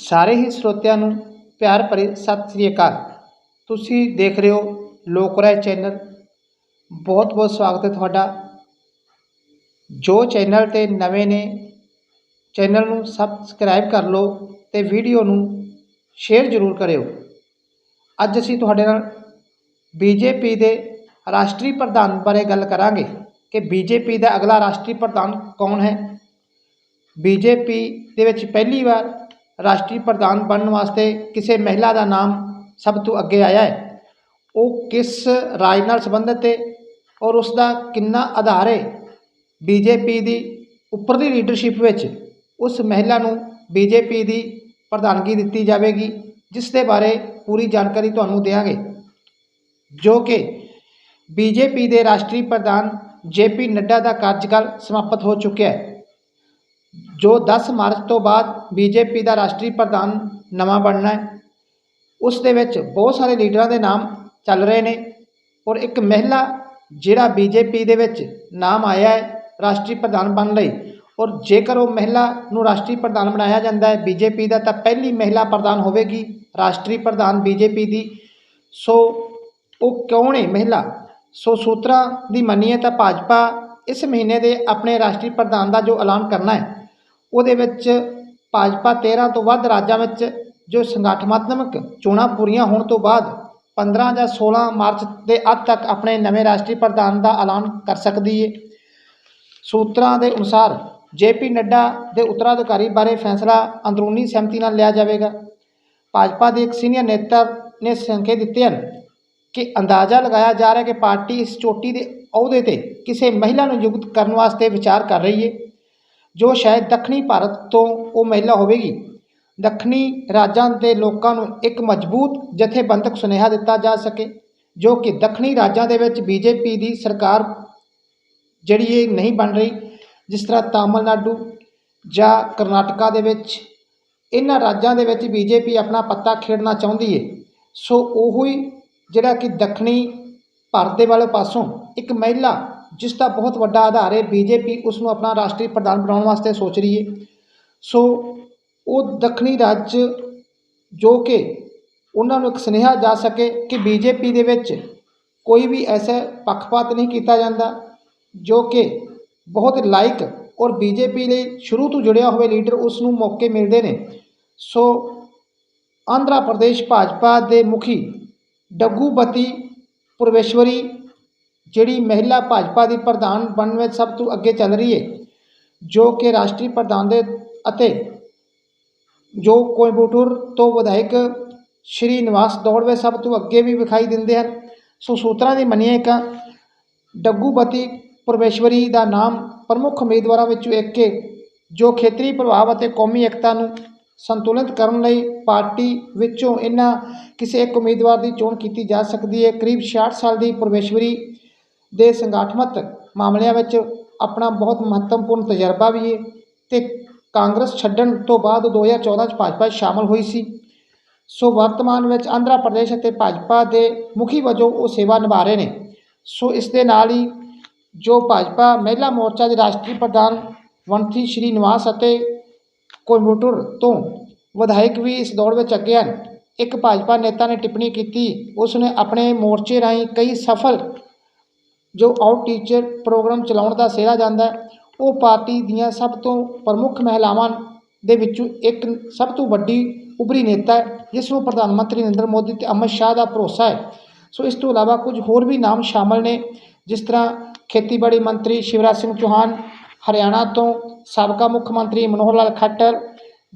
ਸਾਰੇ ਹੀ ਸਰੋਤਿਆਂ ਨੂੰ ਪਿਆਰ ਭਰੀ ਸਤਿ ਸ੍ਰੀ ਅਕਾਲ। ਤੁਸੀਂ ਦੇਖ ਰਹੇ ਹੋ ਲੋਕ ਰਾਏ ਚੈਨਲ। ਬਹੁਤ ਬਹੁਤ ਸਵਾਗਤ ਹੈ ਤੁਹਾਡਾ। ਜੋ ਚੈਨਲ 'ਤੇ ਨਵੇਂ ਨੇ, ਚੈਨਲ ਨੂੰ ਸਬਸਕ੍ਰਾਈਬ ਕਰ ਲਓ ਅਤੇ ਵੀਡੀਓ ਨੂੰ ਸ਼ੇਅਰ ਜ਼ਰੂਰ ਕਰਿਓ। ਅੱਜ ਅਸੀਂ ਤੁਹਾਡੇ ਨਾਲ ਬੀਜੇਪੀ ਦੇ ਰਾਸ਼ਟਰੀ ਪ੍ਰਧਾਨ ਬਾਰੇ ਗੱਲ ਕਰਾਂਗੇ ਕਿ ਬੀਜੇਪੀ ਦਾ ਅਗਲਾ ਰਾਸ਼ਟਰੀ ਪ੍ਰਧਾਨ ਕੌਣ ਹੈ? ਬੀਜੇਪੀ ਦੇ ਵਿੱਚ ਪਹਿਲੀ ਵਾਰ ਰਾਸ਼ਟਰੀ ਪ੍ਰਧਾਨ ਬਣਨ ਵਾਸਤੇ ਕਿਸੇ ਮਹਿਲਾ ਦਾ ਨਾਮ ਸਭ ਤੋਂ ਅੱਗੇ ਆਇਆ ਹੈ। ਉਹ ਕਿਸ ਰਾਜ ਨਾਲ ਸੰਬੰਧਿਤ ਹੈ ਔਰ ਉਸ ਦਾ ਕਿੰਨਾ ਆਧਾਰ ਹੈ? ਬੀਜੇਪੀ ਦੀ ਉੱਪਰਲੀ ਲੀਡਰਸ਼ਿਪ ਵਿੱਚ ਉਸ ਮਹਿਲਾ ਨੂੰ ਬੀਜੇਪੀ ਦੀ ਪ੍ਰਧਾਨਗੀ ਦਿੱਤੀ ਜਾਵੇਗੀ, ਜਿਸ ਦੇ ਬਾਰੇ ਪੂਰੀ ਜਾਣਕਾਰੀ ਤੁਹਾਨੂੰ ਦੇਵਾਂਗੇ। ਜੋ ਕਿ ਬੀਜੇਪੀ ਦੇ ਰਾਸ਼ਟਰੀ ਪ੍ਰਧਾਨ ਜੇਪੀ ਨੱਡਾ ਦਾ ਕਾਰਜਕਾਲ ਸਮਾਪਤ ਹੋ ਚੁੱਕਿਆ ਹੈ। ਜੋ 10 ਮਾਰਚ ਤੋਂ ਬਾਅਦ ਬੀਜੇਪੀ ਦਾ ਰਾਸ਼ਟਰੀ ਪ੍ਰਧਾਨ ਨਵਾਂ ਬਣਨਾ ਹੈ, ਉਸ ਦੇ ਵਿੱਚ ਬਹੁਤ ਸਾਰੇ ਲੀਡਰਾਂ ਦੇ ਨਾਮ ਚੱਲ ਰਹੇ ਨੇ ਔਰ ਇੱਕ ਮਹਿਲਾ ਜਿਹੜਾ ਬੀਜੇਪੀ ਦੇ ਵਿੱਚ ਨਾਮ ਆਇਆ ਹੈ ਰਾਸ਼ਟਰੀ ਪ੍ਰਧਾਨ ਬਣਨ ਲਈ ਔਰ ਜੇਕਰ ਉਹ ਮਹਿਲਾ ਨੂੰ ਰਾਸ਼ਟਰੀ ਪ੍ਰਧਾਨ ਬਣਾਇਆ ਜਾਂਦਾ ਹੈ ਬੀਜੇਪੀ ਦਾ, ਤਾਂ ਪਹਿਲੀ ਮਹਿਲਾ ਪ੍ਰਧਾਨ ਹੋਵੇਗੀ ਰਾਸ਼ਟਰੀ ਪ੍ਰਧਾਨ ਬੀਜੇਪੀ ਦੀ। ਸੋ ਉਹ ਕਿਉਂ ਨੇ ਮਹਿਲਾ? ਸੋ ਸੂਤਰਾਂ ਦੀ ਮੰਨੀਏ ਤਾਂ ਭਾਜਪਾ ਇਸ ਮਹੀਨੇ ਦੇ ਆਪਣੇ ਰਾਸ਼ਟਰੀ ਪ੍ਰਧਾਨ ਦਾ ਜੋ ਐਲਾਨ ਕਰਨਾ ਹੈ ਉਹਦੇ ਵਿੱਚ ਭਾਜਪਾ 13 ਤੋਂ ਵੱਧ ਰਾਜਾਂ ਵਿੱਚ ਜੋ ਸੰਗਠਨਾਤਮਕ ਚੋਣਾਂ ਪੂਰੀਆਂ ਹੋਣ ਤੋਂ ਬਾਅਦ 15 ਜਾਂ 16 ਮਾਰਚ ਦੇ ਅੱਧ ਤੱਕ ਆਪਣੇ ਨਵੇਂ ਰਾਸ਼ਟਰੀ ਪ੍ਰਧਾਨ ਦਾ ਐਲਾਨ ਕਰ ਸਕਦੀ ਹੈ ਸੂਤਰਾਂ ਦੇ ਅਨੁਸਾਰ ਜੇਪੀ ਨੱਡਾ ਦੇ ਉੱਤਰਾਧਿਕਾਰੀ ਬਾਰੇ ਫੈਸਲਾ ਅੰਦਰੂਨੀ ਸਹਿਮਤੀ ਨਾਲ ਲਿਆ ਜਾਵੇਗਾ। ਭਾਜਪਾ ਦੇ ਇੱਕ ਸੀਨੀਅਰ ਨੇਤਾ ਨੇ ਸੰਕੇਤ ਦਿੱਤੇ ਹਨ ਕਿ ਅੰਦਾਜ਼ਾ ਲਗਾਇਆ ਜਾ ਰਿਹਾ ਕਿ ਪਾਰਟੀ ਇਸ ਚੋਟੀ ਦੇ ਅਹੁਦੇ ਤੇ ਕਿਸੇ ਮਹਿਲਾ ਨੂੰ ਨਿਯੁਕਤ ਕਰਨ ਵਾਸਤੇ ਵਿਚਾਰ ਕਰ ਰਹੀ ਹੈ ਜੋ ਸ਼ਾਇਦ ਦੱਖਣੀ ਭਾਰਤ ਤੋਂ ਉਹ ਮਹਿਲਾ ਹੋਵੇਗੀ। ਦੱਖਣੀ ਰਾਜਾਂ ਦੇ ਲੋਕਾਂ ਨੂੰ ਇੱਕ ਮਜ਼ਬੂਤ ਜਥੇਬੰਦਕ ਸੁਨੇਹਾ ਦਿੱਤਾ ਜਾ ਸਕੇ, ਜੋ ਕਿ ਦੱਖਣੀ ਰਾਜਾਂ ਦੇ ਵਿੱਚ ਬੀਜੇਪੀ ਦੀ ਸਰਕਾਰ ਜਿਹੜੀ ਇਹ ਨਹੀਂ ਬਣ ਰਹੀ, ਜਿਸ ਤਰ੍ਹਾਂ ਤਾਮਿਲਨਾਡੂ ਜਾਂ ਕਰਨਾਟਕਾ ਦੇ ਵਿੱਚ। ਇਹਨਾਂ ਰਾਜਾਂ ਦੇ ਵਿੱਚ ਬੀਜੇਪੀ ਆਪਣਾ ਪੱਤਾ ਖੇਡਣਾ ਚਾਹੁੰਦੀ ਹੈ ਸੋ ਉਹੋ ਹੀ ਜਿਹੜਾ ਕਿ ਦੱਖਣੀ ਭਾਰਤ ਦੇ ਵਾਲੇ ਪਾਸੋਂ ਇੱਕ ਮਹਿਲਾ ਜਿਸ ਦਾ ਬਹੁਤ ਵੱਡਾ ਆਧਾਰ ਹੈ, ਬੀਜੇਪੀ ਉਸ ਨੂੰ ਆਪਣਾ ਰਾਸ਼ਟਰੀ ਪ੍ਰਧਾਨ ਬਣਾਉਣ ਵਾਸਤੇ ਸੋਚ ਰਹੀ ਹੈ। ਸੋ ਉਹ ਦੱਖਣੀ ਰਾਜ ਜੋ ਕਿ ਉਹਨਾਂ ਨੂੰ ਇੱਕ ਸੁਨੇਹਾ ਜਾ ਸਕੇ ਕਿ ਬੀਜੇਪੀ ਦੇ ਵਿੱਚ ਕੋਈ ਵੀ ਐਸਾ ਪੱਖਪਾਤ ਨਹੀਂ ਕੀਤਾ ਜਾਂਦਾ ਜੋ ਕਿ ਬਹੁਤ ਲਾਇਕ ਔਰ ਬੀਜੇਪੀ ਲਈ ਸ਼ੁਰੂ ਤੋਂ ਜੁੜਿਆ ਹੋਵੇ ਲੀਡਰ ਉਸ ਨੂੰ ਮੌਕੇ ਮਿਲਦੇ ਨੇ। ਸੋ ਆਂਧਰਾ ਪ੍ਰਦੇਸ਼ ਭਾਜਪਾ ਦੇ ਮੁਖੀ ਡੱਗੂਬਤੀ ਪੁਰਵੇਸ਼ਵਰੀ ਜਿਹੜੀ ਮਹਿਲਾ ਭਾਜਪਾ ਦੀ ਪ੍ਰਧਾਨ ਬਣਨ ਵਿੱਚ ਸਭ ਤੋਂ ਅੱਗੇ ਚੱਲ ਰਹੀ ਹੈ ਜੋ ਕਿ ਰਾਸ਼ਟਰੀ ਪ੍ਰਧਾਨ ਦੇ ਅਤੇ ਜੋ ਕੋਇੰਬਟੂਰ ਤੋਂ ਵਿਧਾਇਕ ਸ਼੍ਰੀ ਨਿਵਾਸ ਦੌੜਵੇ ਸਭ ਤੋਂ ਅੱਗੇ ਵੀ ਵਿਖਾਈ ਦਿੰਦੇ ਹਨ। ਸੋ ਸੂਤਰਾਂ ਦੀ ਮੰਨੀਏ ਤਾਂ ਡੱਗੂਬਤੀ ਪਰਮੇਸ਼ਵਰੀ ਦਾ ਨਾਮ ਪ੍ਰਮੁੱਖ ਉਮੀਦਵਾਰਾਂ ਵਿੱਚੋਂ ਇੱਕ ਹੈ ਜੋ ਖੇਤਰੀ ਪ੍ਰਭਾਵ ਅਤੇ ਕੌਮੀ ਏਕਤਾ ਨੂੰ ਸੰਤੁਲਿਤ ਕਰਨ ਲਈ ਪਾਰਟੀ ਵਿੱਚੋਂ ਇਹਨਾਂ ਕਿਸੇ ਇੱਕ ਉਮੀਦਵਾਰ ਦੀ ਚੋਣ ਕੀਤੀ ਜਾ ਸਕਦੀ ਹੈ ਕਰੀਬ 66 ਸਾਲ ਦੀ ਪਰਮੇਸ਼ਵਰੀ ਦੇ ਸੰਗਠਨਮਤ ਮਾਮਲਿਆਂ ਵਿੱਚ ਆਪਣਾ ਬਹੁਤ ਮਹੱਤਵਪੂਰਨ ਤਜਰਬਾ ਵੀ ਹੈ ਤੇ ਕਾਂਗਰਸ ਛੱਡਣ ਤੋਂ ਬਾਅਦ 2014 ਚ ਭਾਜਪਾ ਸ਼ਾਮਲ ਹੋਈ ਸੀ। ਸੋ ਵਰਤਮਾਨ ਵਿੱਚ ਆਂਧਰਾ ਪ੍ਰਦੇਸ਼ ਅਤੇ ਭਾਜਪਾ ਦੇ ਮੁਖੀ ਵਜੋਂ ਉਹ ਸੇਵਾ ਨਿਭਾ ਰਹੇ ਨੇ। ਸੋ ਇਸ ਦੇ ਨਾਲ ਹੀ ਜੋ ਭਾਜਪਾ ਮਹਿਲਾ ਮੋਰਚਾ ਦੇ ਰਾਸ਼ਟਰੀ ਪ੍ਰਧਾਨ ਵੰਥੀ ਸ਼੍ਰੀ ਨਿਵਾਸ ਅਤੇ ਕੋਇੰਬਟੂਰ ਤੋਂ ਵਿਧਾਇਕ ਵੀ ਇਸ ਦੌੜ ਵਿੱਚ ਅੱਗੇ ਹਨ। ਇੱਕ ਭਾਜਪਾ ਨੇਤਾ ਨੇ ਟਿੱਪਣੀ ਕੀਤੀ ਉਸ ਨੇ ਆਪਣੇ ਮੋਰਚੇ ਰਾਹੀਂ ਕਈ ਸਫਲ ਜੋ ਆਊਟ ਟੀਚਰ ਪ੍ਰੋਗਰਾਮ ਚਲਾਉਣ ਦਾ ਸਿਹਰਾ ਜਾਂਦਾ ਉਹ ਪਾਰਟੀ ਦੀਆਂ ਸਭ ਤੋਂ ਪ੍ਰਮੁੱਖ ਮਹਿਲਾਵਾਂ ਦੇ ਵਿੱਚੋਂ ਇੱਕ ਸਭ ਤੋਂ ਵੱਡੀ ਉਭਰੀ ਨੇਤਾ ਹੈ, ਜਿਸ ਨੂੰ ਪ੍ਰਧਾਨ ਮੰਤਰੀ ਨਰਿੰਦਰ ਮੋਦੀ ਤੇ ਅਮਿਤ ਸ਼ਾਹ ਦਾ ਭਰੋਸਾ ਹੈ। ਸੋ ਇਸ ਤੋਂ ਇਲਾਵਾ ਕੁਝ ਹੋਰ ਵੀ ਨਾਮ ਸ਼ਾਮਲ ਨੇ, ਜਿਸ ਤਰ੍ਹਾਂ ਖੇਤੀਬਾੜੀ ਮੰਤਰੀ ਸ਼ਿਵਰਾਜ ਸਿੰਘ ਚੌਹਾਨ, ਹਰਿਆਣਾ ਤੋਂ ਸਾਬਕਾ ਮੁੱਖ ਮੰਤਰੀ ਮਨੋਹਰ ਲਾਲ ਖੱਟਰ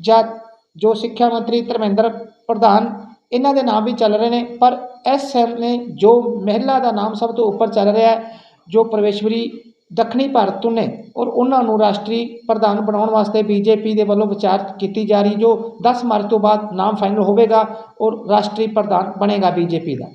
ਜਾਂ ਜੋ ਸਿੱਖਿਆ ਮੰਤਰੀ ਧਰਮੇਂਦਰ ਪ੍ਰਧਾਨ ਇਹਨਾਂ ਦੇ ਨਾਮ ਵੀ ਚੱਲ ਰਹੇ ਨੇ, ਪਰ ਇਸ ਸਮੇਂ ਜੋ ਮਹਿਲਾ ਦਾ ਨਾਮ ਸਭ ਤੋਂ ਉੱਪਰ ਚੱਲ ਰਿਹਾ ਹੈ, ਜੋ ਪਰਮੇਸ਼ਵਰੀ ਦੱਖਣੀ ਭਾਰਤ ਤੋਂ ਨੇ, ਔਰ ਉਹਨਾਂ ਨੂੰ ਰਾਸ਼ਟਰੀ ਪ੍ਰਧਾਨ ਬਣਾਉਣ ਵਾਸਤੇ ਬੀਜੇਪੀ ਦੇ ਵੱਲੋਂ ਵਿਚਾਰ ਕੀਤੀ ਜਾ ਰਹੀ, ਜੋ 10 ਮਾਰਚ ਤੋਂ ਬਾਅਦ ਨਾਮ ਫਾਈਨਲ ਹੋਵੇਗਾ, ਔਰ ਰਾਸ਼ਟਰੀ ਪ੍ਰਧਾਨ ਬਣੇਗਾ ਬੀਜੇਪੀ ਦਾ।